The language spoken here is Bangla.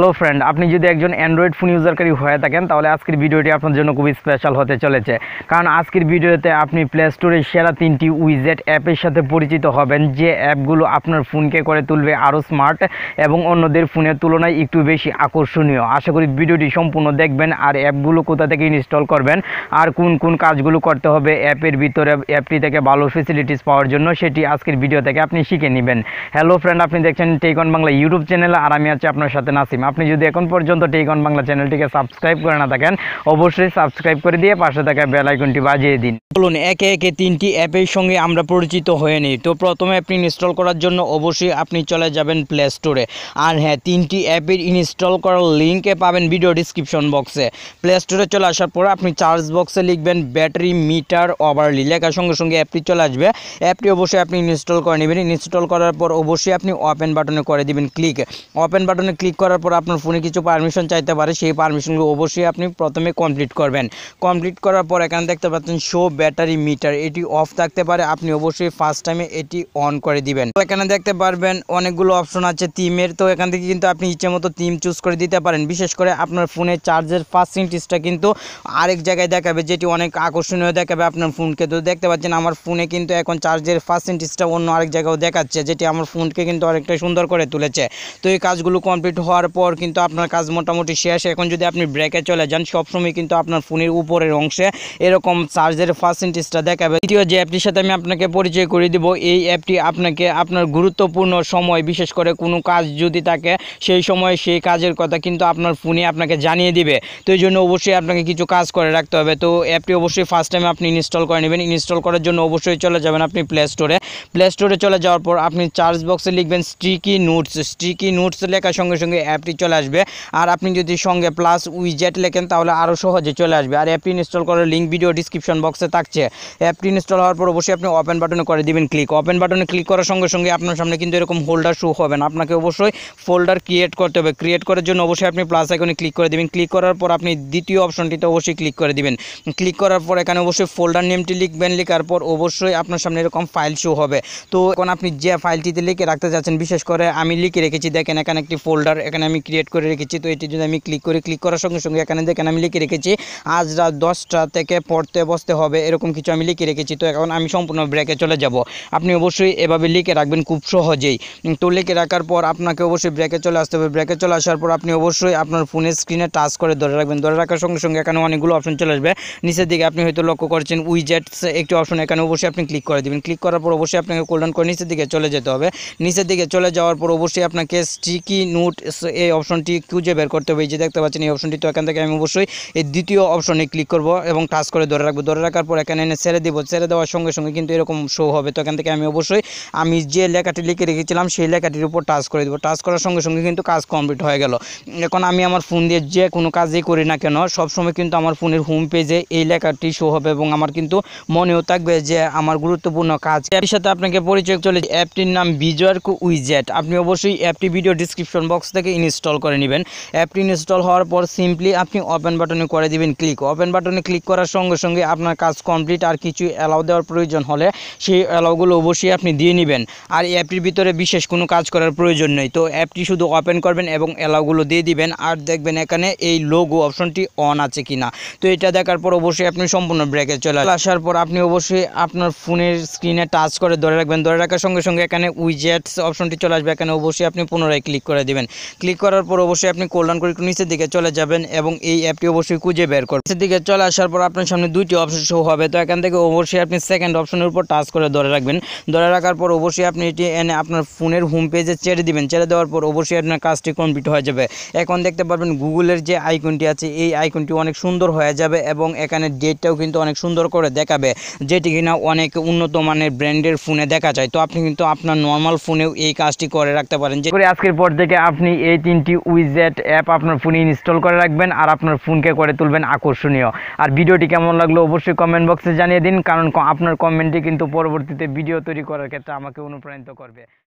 হ্যালো ফ্রেন্ড আপনি যদি একজন অ্যান্ড্রয়েড ফোন ইউজারকারী হয়ে থাকেন, তাহলে আজকের ভিডিওটি আপনার জন্য খুবই স্পেশাল হতে চলেছে। কারণ আজকের ভিডিওতে আপনি প্লে স্টোরের সেরা তিনটি উইজেট অ্যাপের সাথে পরিচিত হবেন, যে অ্যাপগুলো আপনার ফোনকে করে তুলবে আরও স্মার্ট এবং অন্যদের ফোনের তুলনায় একটু বেশি আকর্ষণীয়। আশা করি ভিডিওটি সম্পূর্ণ দেখবেন আর অ্যাপগুলো কোথা থেকে ইনস্টল করবেন, আর কোন কোন কাজগুলো করতে হবে অ্যাপের ভিতরে অ্যাপটি থেকে ভালো ফেসিলিটিস পাওয়ার জন্য সেটি আজকের ভিডিও থেকে আপনি শিখে নেবেন। হ্যালো ফ্রেন্ড আপনি দেখছেন টেকন বাংলা ইউটিউব চ্যানেল আর আমি আছি আপনার সাথে নাসিম। আপনি যদি এখন পর্যন্ত টেকন বাংলা চ্যানেলটিকে সাবস্ক্রাইব করে না থাকেন, অবশ্যই সাবস্ক্রাইব করে দিয়ে পাশে থাকা বেল আইকনটি বাজিয়ে দিন। বলুন, একে একে তিনটি অ্যাপের সঙ্গে আমরা পরিচিত হয়ে নিই। তো প্রথমে আপনি ইনস্টল করার জন্য অবশ্যই আপনি চলে যাবেন প্লে স্টোরে আর হ্যাঁ তিনটি অ্যাপের ইনস্টল করার লিঙ্কে পাবেন ভিডিও ডিসক্রিপশন বক্সে প্লে স্টোরে চলে আসার পর আপনি চার্জ বক্সে লিখবেন ব্যাটারি মিটার ওভারলি লেখার সঙ্গে সঙ্গে অ্যাপটি চলে আসবে। অ্যাপটি অবশ্যই আপনি ইনস্টল করে নেবেন। ইনস্টল করার পর অবশ্যই আপনি ওপেন বাটনে করে দিবেন ক্লিক ওপেন বাটনে ক্লিক করার পর আপনার ফোনে কিছু পারমিশন চাইতে পারে, সেই পারমিশনগুলো অবশ্যই আপনি প্রথমে কমপ্লিট করবেন। কমপ্লিট করার পর এখানে দেখতে পাচ্ছেন শো ব্যাটারি মিটার এটি অফ থাকতে পারে, আপনি অবশ্যই ফার্স্ট টাইমে এটি অন করে দিবেন। তো এখানে দেখতে পারবেন অনেকগুলো অপশন আছে থিমের তো এখান থেকে কিন্তু আপনি ইচ্ছে মতো থিম চুজ করে দিতে পারেন। বিশেষ করে আপনার ফোনের চার্জের পার্সেন্টেজটা কিন্তু আরেক জায়গায় দেখাবে, যেটি অনেক আকর্ষণীয় দেখাবে আপনার ফোনকে। তো দেখতে পাচ্ছেন আমার ফোনে কিন্তু এখন চার্জের পার্সেন্টেজটা অন্য আরেক জায়গাও দেখাচ্ছে, যেটি আমার ফোনকে কিন্তু অনেকটা সুন্দর করে তুলেছে। তো এই কাজগুলো কমপ্লিট হওয়ার পর কিন্তু আপনার কাজ মোটামুটি শেষ। এখন যদি আপনি ব্রেকে চলে যান, সবসময় কিন্তু আপনার ফোনের উপরের অংশে এরকম চার্জের পার্সেন্টেজটা দেখাবে। দ্বিতীয় যে অ্যাপটির সাথে আমি আপনাকে পরিচয় করে দিব, এই অ্যাপটি আপনাকে আপনার গুরুত্বপূর্ণ সময়, বিশেষ করে কোনো কাজ যদি থাকে, সেই সময় সেই কাজের কথা কিন্তু আপনার ফোনে আপনাকে জানিয়ে দিবে। তো এই জন্য অবশ্যই আপনাকে কিছু কাজ করে রাখতে হবে। তো অ্যাপটি অবশ্যই ফার্স্ট টাইম আপনি ইনস্টল করে নেবেন। ইনস্টল করার জন্য অবশ্যই চলে যাবেন আপনি প্লে স্টোরে প্লে স্টোরে চলে যাওয়ার পর আপনি চার্জ বক্সে লিখবেন স্টিকি নোটস স্টিকি নোটস লেখার সঙ্গে সঙ্গে অ্যাপটি চলে আসবে। আর আপনি যদি সঙ্গে প্লাস উইজেট লেখেন, তাহলে আরও সহজে চলে আসবে। আর অ্যাপটি ইনস্টল করার লিঙ্ক ভিডিও ডিসক্রিপশন বক্সে থাকছে। অ্যাপটি ইনস্টল হওয়ার পর অবশ্যই আপনি ওপেন বাটনে করে দিবেন ক্লিক ওপেন বাটনে ক্লিক করার সঙ্গে সঙ্গে আপনার সামনে কিন্তু এরকম হোল্ডার শো হবে না। আপনাকে অবশ্যই ফোল্ডার ক্রিয়েট করতে হবে। ক্রিয়েট করার জন্য অবশ্যই আপনি প্লাস আইকনে ক্লিক করে দিবেন। ক্লিক করার পর আপনি দ্বিতীয় অপশনটিতে অবশ্যই ক্লিক করে দিবেন। ক্লিক করার পর এখানে অবশ্যই ফোল্ডার নেমটি লিখবেন। লেখার পর অবশ্যই আপনার সামনে এরকম ফাইল শো হবে। তো এখন আপনি যে ফাইলটিতে লিখে রাখতে যাচ্ছেন, বিশেষ করে আমি লিখে রেখেছি, দেখেন এখানে একটি ফোল্ডার এখানে আমি ক্রিয়েট করে রেখেছি, তো এটি যদি আমি ক্লিক করি ক্লিক করার সঙ্গে সঙ্গে এখানে দেখেন আমি লিখে রেখেছি, আজ রাত দশটা থেকে পড়তে বসতে হবে, এরকম কিছু আমি লিখে রেখেছি, তো এখন আমি সম্পূর্ণ ব্রেকে চলে যাব। আপনি অবশ্যই এভাবে লিখে রাখবেন খুব সহজেই। তো লিখে রাখার পর আপনাকে অবশ্যই ব্রেকে চলে আসতে হবে ব্রেকে চলে আসার পর আপনি অবশ্যই আপনার ফোনের স্ক্রিনে টাচ করে ধরে রাখবেন। ধরে রাখার সঙ্গে সঙ্গে এখানে অনেকগুলো অপশন চলে আসবে। নিচের দিকে আপনি হয়তো লক্ষ্য করছেন উইজেটস একটি অপশন এখানে অবশ্যই আপনি ক্লিক করে দেবেন। ক্লিক করার পর অবশ্যই আপনাকে কোল্ডাউন করে নিচের দিকে চলে যেতে হবে। নিচের দিকে চলে যাওয়ার পর অবশ্যই আপনাকে স্টিকি নোট এই অপশনটি খুঁজে বের করতে হবে। এই যে দেখতে পাচ্ছেন, এই অপশনটি, তো এখান থেকে আমি অবশ্যই এই দ্বিতীয় অপশনে ক্লিক করব এবং টাচ করে ধরে রাখব। ধরে রাখার পর এখানে এনে ছেড়ে দিব। ছেড়ে দেওয়ার সঙ্গে সঙ্গে কিন্তু এরকম শো হবে। তো এখান থেকে আমি অবশ্যই আমি যে লেখাটি লিখে রেখেছিলাম, সেই লেখাটির উপর টাচ করে দেবো। টাচ করার সঙ্গে সঙ্গে কিন্তু কাজ কমপ্লিট হয়ে গেল। এখন আমি আমার ফোন দিয়ে যে কোনো কাজই করি না কেন, সবসময় কিন্তু আমার ফোনের হোম পেজে এই লেখাটি শো হবে এবং আমার কিন্তু মনেও থাকবে যে আমার গুরুত্বপূর্ণ কাজ। এর সাথে আপনাকে পরিচয় চলে, অ্যাপটির নাম বিজয়ার্ক উইজেট। আপনি অবশ্যই অ্যাপটি ভিডিও ডিসক্রিপশন বক্স থেকে ইনস্টল করে নেবেন। অ্যাপটি ইনস্টল হওয়ার পর সিম্পলি আপনি ওপেন বাটনে করে দিবেন ক্লিক ওপেন বাটনে ক্লিক করার সঙ্গে সঙ্গে আপনার কাজ কমপ্লিট আর কিছু অ্যালাউ দেওয়ার প্রয়োজন হলে সেই অ্যালাউগুলো অবশ্যই আপনি দিয়ে নেবেন। আর অ্যাপটির ভিতরে বিশেষ কোনো কাজ করার প্রয়োজন নেই। তো অ্যাপটি শুধু ওপেন করবেন এবং অ্যালাউগুলো দিয়ে দিবেন। আর দেখবেন এখানে এই লোগো অপশনটি অন আছে কিনা। তো এটা দেখার পর অবশ্যই আপনি সম্পূর্ণ ব্রেকে চলে আসার পর আপনি অবশ্যই আপনার ফোনের স্ক্রিনে টাচ করে ধরে রাখবেন। ধরে রাখার সঙ্গে সঙ্গে এখানে উইজেটস অপশনটি চলে আসবে। এখানে অবশ্যই আপনি পুনরায় ক্লিক করে দিবেন। ক্লিক করার পর অবশ্যই আপনি কোল্ডাউন করে একটু নিচের দিকে চলে যাবেন এবং এই অ্যাপটি অবশ্যই খুঁজে বের করবেন নিচের দিকে চলে আসার পর আপনার সামনে দুইটি অপশন শো হবে। তো এখান থেকে অবশ্যই আপনি সেকেন্ড অপশনের উপর টাচ করে ধরে রাখবেন। ধরে রাখার পর অবশ্যই আপনি এটি এনে আপনার ফোনের হোম পেজে ছেড়ে দিবেন। ছেড়ে দেওয়ার পর অবশ্যই আপনার কাজটি কমপ্লিট হয়ে যাবে। এখন দেখতে পারবেন গুগলের যে আইকনটি আছে, এই আইকনটি অনেক সুন্দর হয়ে যাবে এবং এখানে ডেটটাও কিন্তু অনেক সুন্দর করে দেখাবে, যেটি কিনা অনেক উন্নত মানের ব্র্যান্ডের ফোনে দেখা যায়। তো আপনি কিন্তু আপনার নর্মাল ফোনেও এই কাজটি করে রাখতে পারেন। যে করে আজকের পর থেকে আপনি এই তিনটি উইজেট অ্যাপ আপনার ফোনে ইনস্টল করে রাখবেন আর আপনার ফোনকে করে তুলবেন আকর্ষণীয়। আর ভিডিওটি কেমন লাগল অবশ্যই কমেন্ট বক্সে জানিয়ে দিন, কারণ আপনার কমেন্টটি কিন্তু পরবর্তীতে ভিডিও তৈরি করার ক্ষেত্রে আমাকে অনুপ্রাণিত করবে।